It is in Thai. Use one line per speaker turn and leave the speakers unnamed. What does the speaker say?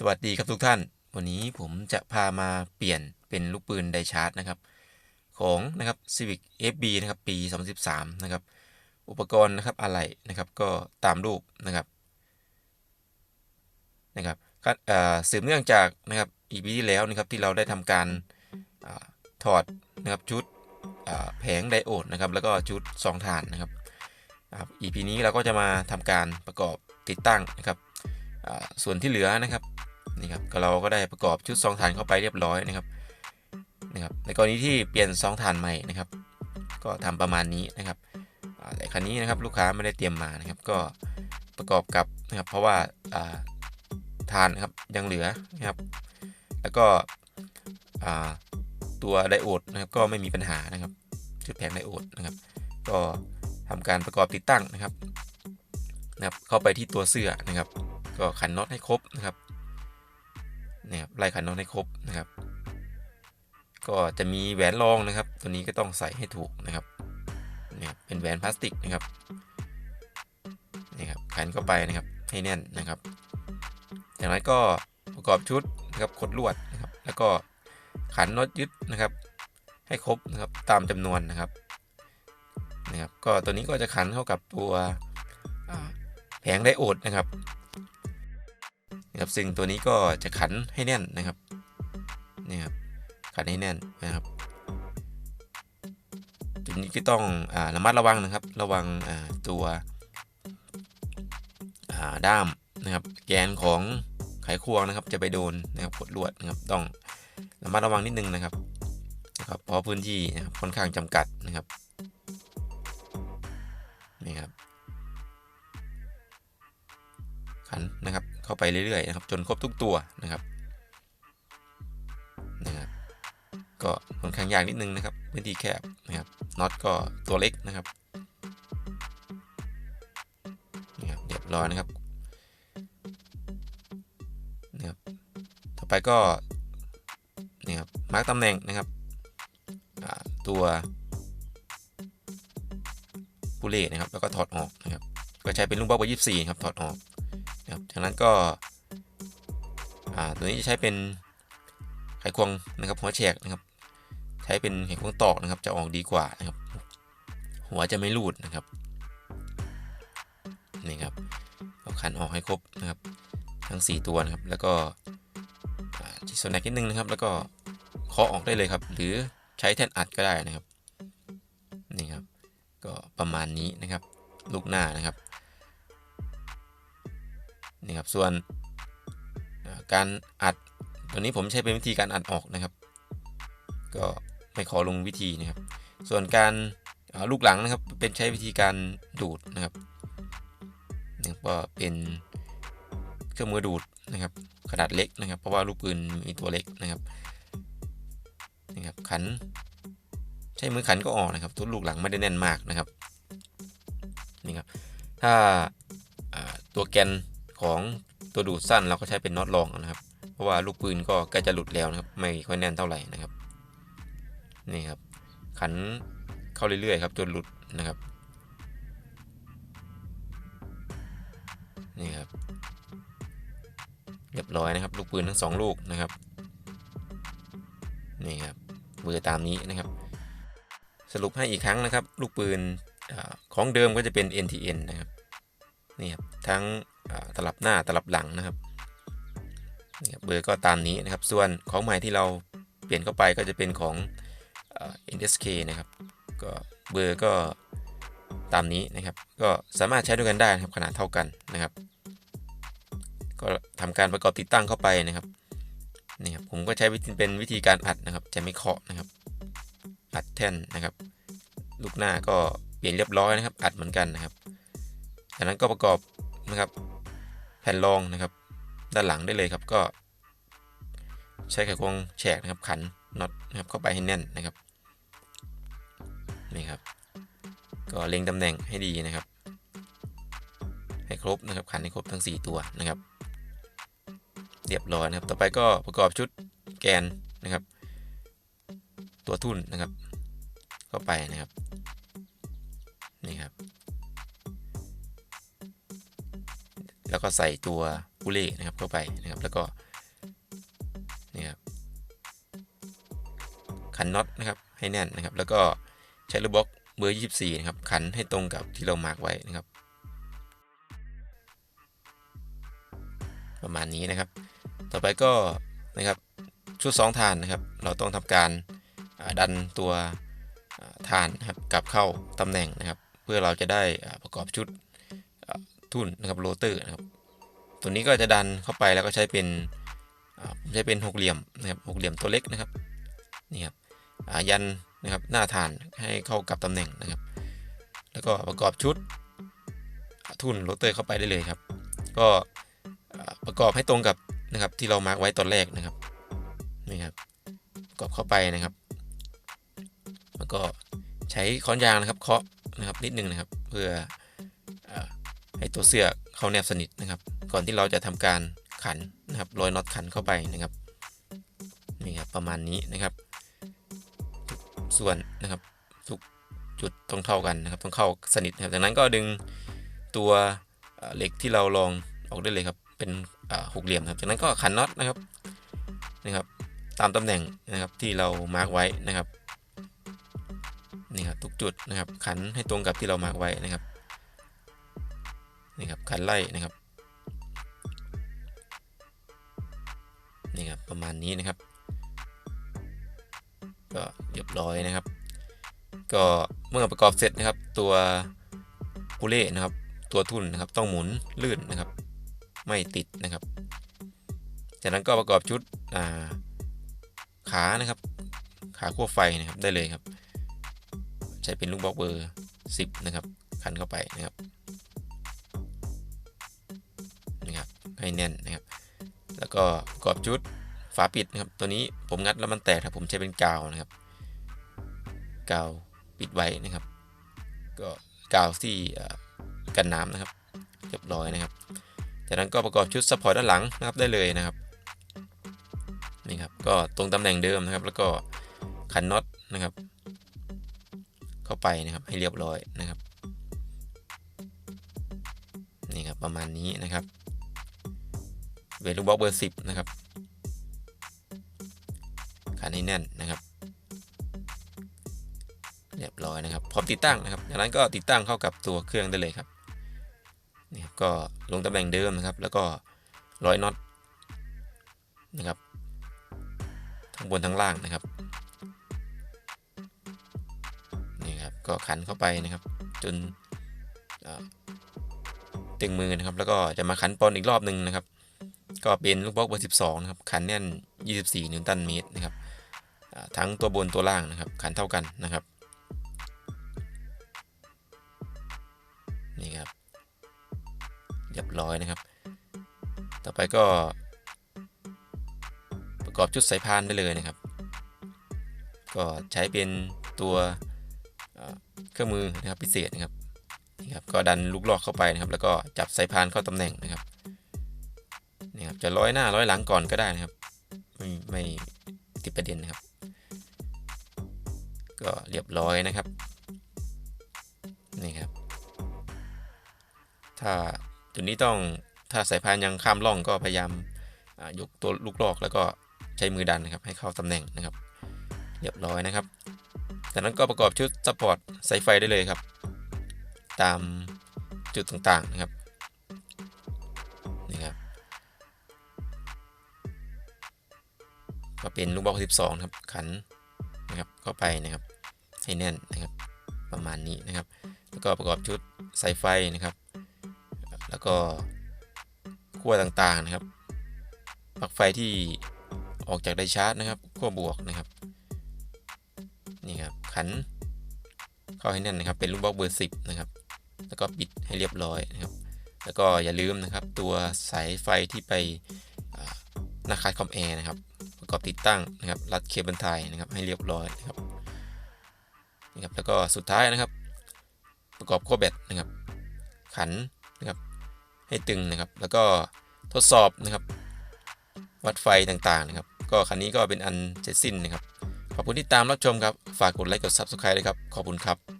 สวัสดีครับทุกท่าน วันนี้ผมจะพามาเปลี่ยนเป็นลูกปืนไดชาร์จนะครับ ของนะครับ Civic FB นะครับปี 2013 นะครับ อุปกรณ์นะครับอะไหล่นะครับก็ตามรูปนะครับนะครับก็เอ่อสืบเนื่องจากนะครับ EP ที่แล้วนะครับที่เราได้ทำการอาถอดนะครับชุดอ่าแผงไดโอดนะครับแล้วก็ชุด2ฐานนะครับครับ EP นี้เราก็จะมาทำการประกอบติดตั้งนะครับ ส่วนที่เหลือนะครับนี่ครับเราก็ได้ประกอบชุด2ฐานเข้าไปเรียบร้อยนะครับนะครับในกรณีที่เปลี่ยน2ฐานใหม่นะครับ ก็ทำประมาณนี้นะครับแต่คันนี้นะครับลูกค้าไม่ได้เตรียมมานะครับ ก็ประกอบกับนะครับเพราะว่าฐานนะครับยังเหลือนะครับ แล้วก็ตัวไดโอดนะครับก็ไม่มีปัญหานะครับชุดแผงไดโอดนะครับ ก็ทำการประกอบติดตั้งนะครับนะครับ เข้าไปที่ตัวเสื้อนะครับ ก็ขันน็อตให้ครบนะครับนะครับไล่ขันน็อตให้ครบนะครับ ก็จะมีแหวนรองนะครับ ตัวนี้ก็ต้องใส่ให้ถูกนะครับเนี่ยเป็นแหวนพลาสติกนะครับนี่ครับขันเข้าไปนะครับให้แน่นนะครับจากนั้นก็ประกอบชุดนะครับคดลวดนะครับ แล้วก็ขันน็อตยึดนะครับ ให้ครบนะครับตามจำนวนนะครับนะครับ ก็ตัวนี้ก็จะขันเข้ากับตัวแผงไดโอดนะครับ นะครับซึ่งตัวนี้ก็จะขันให้แน่นนะครับนี่ครับขันให้แน่นนะครับจุดนี้ก็ต้องอระมัดระวังนะครับ ระวังตัวด้ามนะครับ แกนของไขควงนะครับ จะไปโดนนะครับกดลวดนะครับต้องระมัดระวังนิดนึงนะครับนะครับเพราะพื้นที่นะครับค่อนข้างจำกัดนะครับนี่ครับ ไปเรื่อยๆนะครับจนครบทุกตัวนะครับนะครับก็ค่อนข้างยากนิดนึงนะครับพื้นที่แคบนะครับน็อตก็ตัวเล็กนะครับนี่ครับเรียบร้อยนะครับนะครับต่อไปก็นี่ครับมาร์กตำแหน่งนะครับตัวผู้เล่นะครับแล้วก็ถอดออกนะครับก็ใช้เป็นลูกบอลเบอร์ยี่สี่ครับถอดออก นะครับจากนั้นก็ตัวนี้จะใช้เป็นไขควงนะครับหัวแฉกนะครับ ใช้เป็นไขควงตอกนะครับ จะออกดีกว่านะครับ หัวจะไม่รูดนะครับนี่ครับเอาขันออกให้ครบนะครับ ทั้ง 4 ตัวนะครับ แล้วก็จิโซนแนกนิดนึงนะครับ แล้วก็เคาะออกได้เลยครับ หรือใช้แท่นอัดก็ได้นะครับนี่ครับ ก็ประมาณนี้นะครับ ลูกหน้านะครับ นี่ครับส่วนการอัดตัวนี้ผมใช้เป็นวิธีการอัดออกนะครับ ก็ไม่ขอลงวิธีนะครับ ส่วนการลูกหลังนะครับเป็นใช้วิธีการดูดนะครับนี่ก็เป็นเครื่องมือดูดนะครับ ขนาดเล็กนะครับ เพราะว่าลูกปืนมีตัวเล็กนะครับนี่ครับขัน ใช้มือขันก็ออกนะครับตัวลูกหลังไม่ได้แน่นมากนะครับนี่ครับถ้าตัวแกน ของตัวดูดสั้นเราก็ใช้เป็นน็อตรองนะครับ เพราะว่าลูกปืนก็ใกล้จะหลุดแล้วนะครับ ไม่ค่อยแน่นเท่าไหร่นะครับ นี่ครับ ขันเข้าเรื่อยๆครับจนหลุดนะครับ นี่ครับ เรียบร้อยนะครับ ลูกปืนทั้งสองลูกนะครับ นี่ครับเบอร์ตามนี้นะครับ สรุปให้อีกครั้งนะครับ ลูกปืนอของเดิมก็จะเป็น NTN นะครับ นี่ครับทั้ง ตลับหน้าตลับหลังนะครับเบอร์ก็ตามนี้นะครับ ส่วนของใหม่ที่เราเปลี่ยนเข้าไปก็จะเป็นของ NSK นะครับก็เบอร์ก็ตามนี้นะครับ ก็สามารถใช้ด้วยกันได้นะครับขนาดเท่ากันนะครับ ก็ทำการประกอบติดตั้งเข้าไปนะครับนี่ครับผมก็ใช้เป็นวิธีการอัดนะครับ จะไม่เคาะนะครับ อัดแท่นนะครับ ลูกหน้าก็เปลี่ยนเรียบร้อยนะครับ อัดเหมือนกันนะครับจากนั้นก็ประกอบนะครับ แผ่นรองนะครับ ด้านหลังได้เลยครับก็ ใช้ไขควงแฉกนะครับขันน็อตนะครับเข้าไปให้แน่นนะครับนี่ครับ ก็เล็งตำแหน่งให้ดีนะครับ ให้ครบนะครับขันให้ครบทั้ง 4 ตัวนะครับ เรียบร้อยนะครับ ต่อไปก็ประกอบชุดแกนนะครับ ตัวทุ่นนะครับ เข้าไปนะครับ แล้วก็ใส่ตัวกุเล่นะครับเข้าไปนะครับแล้วก็นี่ครับขันน็อตนะครับให้แน่นนะครับ แล้วก็ใช้ลูกบล็อกเบอร์ 24 นะครับ ขันให้ตรงกับที่เรามาร์กไว้นะครับ ประมาณนี้นะครับ ต่อไปก็นะครับชุด2ฐานนะครับ เราต้องทำการดันตัวอ่าฐานนะครับกลับเข้าตำแหน่งนะครับ เพื่อเราจะได้ประกอบชุด ทุ่นนะครับโรเตอร์นะครับ ตัวนี้ก็จะดันเข้าไปแล้วก็ใช้เป็นผมใช้เป็นหกเหลี่ยมนะครับหกเหลี่ยมตัวเล็กนะครับนี่ครับยันนะครับหน้าฐานให้เข้ากับตำแหน่งนะครับ แล้วก็ประกอบชุดทุ่นโรเตอร์เข้าไปได้เลยครับ ก็ประกอบให้ตรงกับนะครับที่เรามาร์กไว้ตอนแรกนะครับนี่ครับประกอบเข้าไปนะครับ แล้วก็ใช้ค้อนยางนะครับเคาะนะครับนิดนึงนะครับ เพื่อ ให้ตัวเสื้อเข้าแนบสนิทนะครับ ก่อนที่เราจะทำการขันนะครับร้อยน็อตขันเข้าไปนะครับนี่ครับประมาณนี้นะครับ ส่วนนะครับทุกจุดต้องเท่ากันนะครับ ต้องเข้าสนิทนะครับจากนั้นก็ดึงตัวเหล็กที่เราลองออกได้เลยครับ เป็นหกเหลี่ยมครับจากนั้นก็ขันน็อตนะครับนะครับ ตามตำแหน่งนะครับที่เรามาร์กไว้นะครับนี่ครับทุกจุดนะครับขันให้ตรงกับที่เรามาร์กไว้นะครับ นี่ครับขันไล่นะครับนี่ครับประมาณนี้นะครับ ก็เรียบร้อยนะครับ ก็เมื่อประกอบเสร็จนะครับ ตัวพูเล่นะครับ ตัวทุ่นนะครับต้องหมุนลื่นนะครับ ไม่ติดนะครับ จากนั้นก็ประกอบชุดาขานะครับ ขาขั้วไฟนะครับได้เลยครับ ใช้เป็นลูกบล็อกเบอร์ 10 นะครับขันเข้าไปนะครับ ให้แน่นนะครับ แล้วก็ประกอบชุดฝาปิดนะครับ ตัวนี้ผมงัดแล้วมันแตกครับผมใช้เป็นกาวนะครับ กาวปิดไว้นะครับ ก็กาวที่กันน้ำนะครับเรียบร้อยนะครับ จากนั้นก็ประกอบชุดซัพพอร์ตด้านหลังนะครับได้เลยนะครับนี่ครับก็ตรงตำแหน่งเดิมนะครับ แล้วก็ขันน็อตนะครับ เข้าไปนะครับให้เรียบร้อยนะครับนี่ครับประมาณนี้นะครับ เวลูบล็อกเบอร์สิบนะครับขันให้แน่นนะครับ เรียบร้อยนะครับ พร้อมติดตั้งนะครับจากนั้นก็ติดตั้งเข้ากับตัวเครื่องได้เลยครับนี่ครับก็ลงตำแหน่งเดิมนะครับ แล้วก็ร้อยน็อตนะครับทั้งบนทั้งล่างนะครับนี่ครับก็ขันเข้าไปนะครับ จนตึงมือนะครับ แล้วก็จะมาขันปอนอีกรอบหนึ่งนะครับ ก็เป็นลูกบล็อกเบอร์ 12 นะครับ ขันแน่น 24 นิวตันเมตรนะครับทั้งตัวบนตัวล่างนะครับ ขันเท่ากันนะครับ นี่ครับ เรียบร้อยนะครับ ต่อไปก็ ประกอบชุดสายพานได้เลยนะครับ ก็ใช้เป็นตัวเอ่อเครื่องมือนะครับพิเศษนะครับนี่ครับก็ดันลูกลอกเข้าไปนะครับ แล้วก็จับสายพานเข้าตำแหน่งนะครับ นี่ครับจะร้อยหน้าร้อยหลังก่อนก็ได้นะครับ ไม่ไม่ติดประเด็นนะครับ ก็เรียบร้อยนะครับนี่ครับ ถ้าจุดนี้ต้องถ้าสายพานยังข้ามร่องก็พยายามยกตัวลูกลอกแล้วก็ใช้มือดันนะครับ ให้เข้าตำแหน่งนะครับ เรียบร้อยนะครับจากนั้นก็ประกอบชุดซัพพอร์ตสายไฟได้เลยครับ ตามจุดต่างๆนะครับ ก็เป็นลูกบอล12นะครับขันนะครับเข้าไปนะครับให้แน่นนะครับประมาณนี้นะครับ แล้วก็ประกอบชุดสายไฟนะครับ แล้วก็ขั้วต่างๆนะครับปลั๊กไฟที่ออกจากไดชาร์จนะครับขั้วบวกนะครับนี่ครับขันเข้าให้แน่นนะครับ เป็นลูกบล็อกเบอร์ 10 นะครับ แล้วก็ปิดให้เรียบร้อยนะครับ แล้วก็อย่าลืมนะครับตัวสายไฟที่ไปหน้าคาดคอมแอร์นะครับ ประกอบติดตั้งนะครับรัดเคเบิลไทยนะครับให้เรียบร้อยนะครับนี่ครับแล้วก็สุดท้ายนะครับ ประกอบขั้วแบตนะครับ ขันนะครับให้ตึงนะครับ แล้วก็ทดสอบนะครับ วัดไฟต่างๆนะครับ ก็คันนี้ก็เป็นอันเสร็จสิ้นนะครับ ขอบคุณที่ตามรับชมครับ ฝากกดไลค์กด Subscribe ด้วยครับ ขอบคุณครับ